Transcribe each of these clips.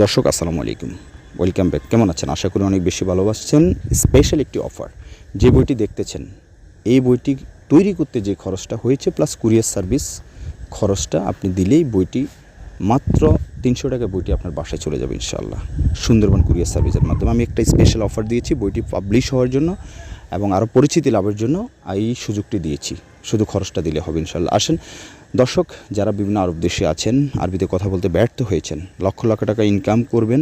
দর্শক, আসসালামু আলাইকুম। ওয়েলকাম ব্যাক কেমন আছেন? আশা করি অনেক বেশি ভালোবাসছেন স্পেশাল একটি অফার যে বইটি দেখতেছেন, এই বইটি তৈরি করতে যে খরচটা হয়েছে প্লাস কুরিয়ার সার্ভিস খরচটা আপনি দিলেই বইটি মাত্র তিনশো টাকা বইটি আপনার বাসায় চলে যাবে ইনশাল্লাহ সুন্দরবন কুরিয়ার সার্ভিসের মাধ্যমে। আমি একটা স্পেশাল অফার দিয়েছি, বইটি পাবলিশ হওয়ার জন্য এবং আরও পরিচিতি লাভের জন্য এই সুযোগটি দিয়েছি। শুধু খরচটা দিলে হবে ইনশাল্লাহ আসেন দর্শক, যারা বিভিন্ন আরব দেশে আছেন, আরবিতে কথা বলতে ব্যর্থ হয়েছেন, লক্ষ লক্ষ টাকা ইনকাম করবেন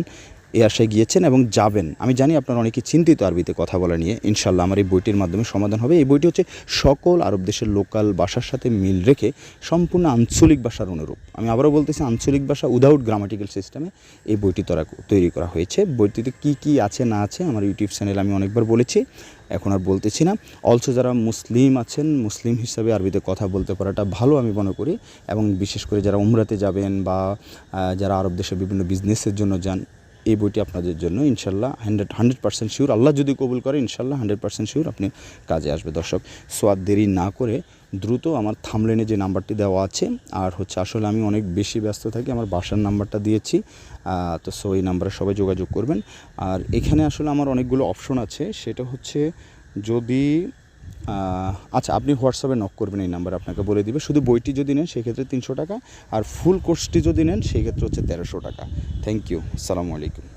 এ আশায় গিয়েছেন এবং যাবেন। আমি জানি আপনারা অনেকে চিন্তিত আরবিতে কথা বলা নিয়ে। ইনশাল্লাহ আমার এই বইটির মাধ্যমে সমাধান হবে। এই বইটি হচ্ছে সকল আরব দেশের লোকাল ভাষার সাথে মিল রেখে সম্পূর্ণ আঞ্চলিক ভাষার অনুরূপ। আমি আবারও বলতেছি, আঞ্চলিক ভাষা উইদাউট গ্রামাটিক্যাল সিস্টেমে এই বইটি তরা, তৈরি করা হয়েছে। বইটিতে কি কি আছে, না আছে আমার ইউটিউব চ্যানেলে আমি অনেকবার বলেছি। এখন আর বলতেছি না। অলসো যারা মুসলিম আছেন, মুসলিম হিসাবে আরবিতে কথা বলতে পারাটা ভালো আমি মনে করি। এবং বিশেষ করে যারা উমরাতে যাবেন বা যারা আরব দেশে বিভিন্ন বিজনেসের জন্য যান এই বইটি আপনাদের জন্য, ইনশাল্লাহ হান্ড্রেড হান্ড্রেড পার্সেন্ট শিওর। আল্লাহ যদি কবুল করে, ইনশাল্লাহ হান্ড্রেড পার্সেন্ট শিওর আপনি কাজে আসবে। দর্শক সো আর দেরি না করে দ্রুত আমার থামলেনে যে নাম্বারটি দেওয়া আছে, আর হচ্ছে আসলে আমি অনেক বেশি ব্যস্ত থাকি, আমার বাসার নাম্বারটা দিয়েছি তো সো এই নাম্বারে সবাই যোগাযোগ করবেন। আর এখানে আসলে আমার অনেকগুলো অপশন আছে, সেটা হচ্ছে যদি আচ্ছা আপনি হোয়াটসঅ্যাপে নক করবেন এই নাম্বার আপনাকে বলে দিবে। শুধু বইটি যদি নেন, সেক্ষেত্রে তিনশো টাকা, আর ফুল কোর্সটি যদি নেন সেই ক্ষেত্রে হচ্ছে তেরোশো টাকা। থ্যাংক ইউ আসসালামু আলাইকুম